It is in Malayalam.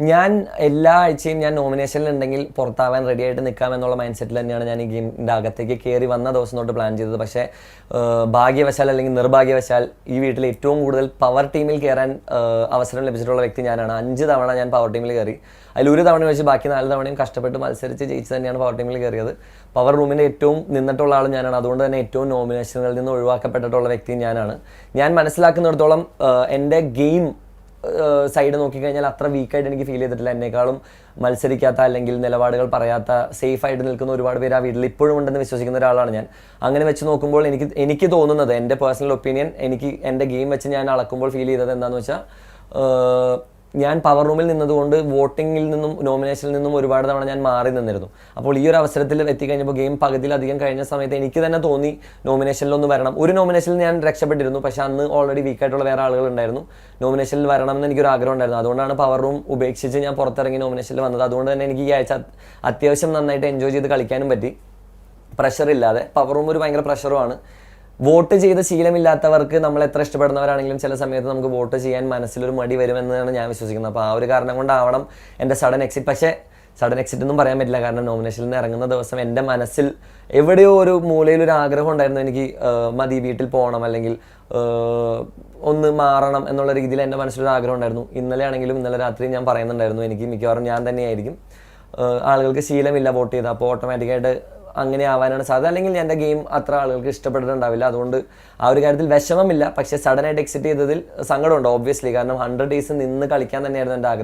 ഞാൻ എല്ലാ ആഴ്ചയും ഞാൻ നോമിനേഷനിൽ ഉണ്ടെങ്കിൽ പുറത്താവാൻ റെഡി ആയിട്ട് നിൽക്കാം എന്നുള്ള മൈൻഡ് സെറ്റിൽ തന്നെയാണ് ഞാൻ ഈ ഗെയിമിന്റെ അകത്തേക്ക് കയറി വന്ന ദിവസം തൊട്ട് പ്ലാൻ ചെയ്തത്. പക്ഷേ ഭാഗ്യവശാൽ അല്ലെങ്കിൽ നിർഭാഗ്യവശാൽ ഈ വീട്ടിൽ ഏറ്റവും കൂടുതൽ പവർ ടീമിൽ കയറാൻ അവസരം ലഭിച്ചിട്ടുള്ള വ്യക്തി ഞാനാണ്. അഞ്ച് തവണ ഞാൻ പവർ ടീമിൽ കയറി അതിൽ ഒരു തവണ വെച്ച് ബാക്കി നാല് തവണയും കഷ്ടപ്പെട്ട് മത്സരിച്ച് ജയിച്ച് തന്നെയാണ് പവർ ടീമിൽ കയറിയത് പവർ റൂമിന്റെ ഏറ്റവും നിന്നിട്ടുള്ള ആൾ ഞാനാണ്. അതുകൊണ്ട് തന്നെ ഏറ്റവും നോമിനേഷനുകളിൽ നിന്ന് ഒഴിവാക്കപ്പെട്ടിട്ടുള്ള വ്യക്തി ഞാനാണ്. ഞാൻ മനസ്സിലാക്കുന്നിടത്തോളം എന്റെ ഗെയിം സൈഡ് നോക്കിക്കഴിഞ്ഞാൽ അത്ര വീക്കായിട്ട് എനിക്ക് ഫീൽ ചെയ്തിട്ടില്ല. എന്നെക്കാളും മത്സരിക്കാത്ത അല്ലെങ്കിൽ നിലപാടുകൾ പറയാത്ത സേഫ് ആയിട്ട് നിൽക്കുന്ന ഒരുപാട് പേര് ആ വീട്ടിൽ ഇപ്പോഴും ഉണ്ടെന്ന് വിശ്വസിക്കുന്ന ഒരാളാണ് ഞാൻ. അങ്ങനെ വെച്ച് നോക്കുമ്പോൾ എനിക്ക് എനിക്ക് തോന്നുന്നത് എന്റെ പേഴ്സണൽ ഒപ്പീനിയൻ എനിക്ക് എന്റെ ഗെയിം വെച്ച് ഞാൻ അളക്കുമ്പോൾ ഫീൽ ചെയ്തത് എന്താണെന്ന് വെച്ചാൽ ഞാൻ പവർ റൂമിൽ നിന്നതുകൊണ്ട് വോട്ടിങ്ങിൽ നിന്നും നോമിനേഷനിൽ നിന്നും ഒരുപാട് തവണ ഞാൻ മാറി നിന്നിരുന്നു. അപ്പോൾ ഈ ഒരു അവസരത്തിൽ എത്തിക്കഴിഞ്ഞപ്പോൾ ഗെയിം പകുതിയിലധികം കഴിഞ്ഞ സമയത്ത് എനിക്ക് തന്നെ തോന്നി നോമിനേഷനിലൊന്ന് വരണം. ഒരു നോമിനേഷനിൽ ഞാൻ രക്ഷപ്പെട്ടിരുന്നു പക്ഷേ അന്ന് ഓൾറെഡി വീക്കായിട്ടുള്ള വേറെ ആളുകൾ ഉണ്ടായിരുന്നു. നോമിനേഷനിൽ വരണമെന്ന് എനിക്കൊരു ആഗ്രഹം ഉണ്ടായിരുന്നു. അതുകൊണ്ടാണ് പവർ റൂം ഉപേക്ഷിച്ച് ഞാൻ പുറത്തിറങ്ങി നോമിനേഷനിൽ വന്നത്. അതുകൊണ്ട് തന്നെ എനിക്ക് ഈ ആഴ്ച അത്യാവശ്യം നന്നായിട്ട് എൻജോയ് ചെയ്ത് കളിക്കാനും പറ്റി. പ്രഷറില്ലാതെ പവർ റൂം ഒരു ഭയങ്കര പ്രഷറുമാണ് വോട്ട് ചെയ്ത ശീലമില്ലാത്തവർക്ക് നമ്മൾ എത്ര ഇഷ്ടപ്പെടുന്നവരാണെങ്കിലും ചില സമയത്ത് നമുക്ക് വോട്ട് ചെയ്യാൻ മനസ്സിലൊരു മടി വരുമെന്നാണ് ഞാൻ വിശ്വസിക്കുന്നത്. അപ്പോൾ ആ ഒരു കാരണം കൊണ്ടാവണം എന്റെ സഡൻ എക്സിറ്റ് പക്ഷേ സഡൻ എക്സിറ്റ് ഒന്നും പറയാൻ പറ്റില്ല. കാരണം നോമിനേഷനിൽ നിന്ന് ഇറങ്ങുന്ന ദിവസം എന്റെ മനസ്സിൽ എവിടെയോ ഒരു മൂലയിൽ ഒരു ആഗ്രഹം ഉണ്ടായിരുന്നു. എനിക്ക് മതി വീട്ടിൽ പോകണം അല്ലെങ്കിൽ ഒന്ന് മാറണം എന്നുള്ള രീതിയിൽ എന്റെ മനസ്സിലൊരു ആഗ്രഹം ഉണ്ടായിരുന്നു. ഇന്നലെ ആണെങ്കിലും ഇന്നലെ രാത്രി ഞാൻ പറയുന്നുണ്ടായിരുന്നു. എനിക്ക് മിക്കവാറും ഞാൻ തന്നെയായിരിക്കും ആളുകൾക്ക് ശീലമില്ല വോട്ട് ചെയ്ത് അപ്പോൾ ഓട്ടോമാറ്റിക്കായിട്ട് അങ്ങനെ ആവാനാണ് സാധ്യത. അല്ലെങ്കിൽ എന്റെ ഗെയിം അത്ര ആളുകൾക്ക് ഇഷ്ടപ്പെട്ടിട്ടുണ്ടാവില്ല. അതുകൊണ്ട് ആ ഒരു കാര്യത്തിൽ വിഷമമില്ല. പക്ഷേ സഡനായിട്ട് എക്സിറ്റ് ചെയ്തതിൽ സങ്കടമുണ്ട് ഓബ്വിയസ്ലി കാരണം ഹൺഡ്രഡ് ഡേയ്സ് നിന്ന് കളിക്കാൻ തന്നെയായിരുന്നു എന്റെ ആഗ്രഹം.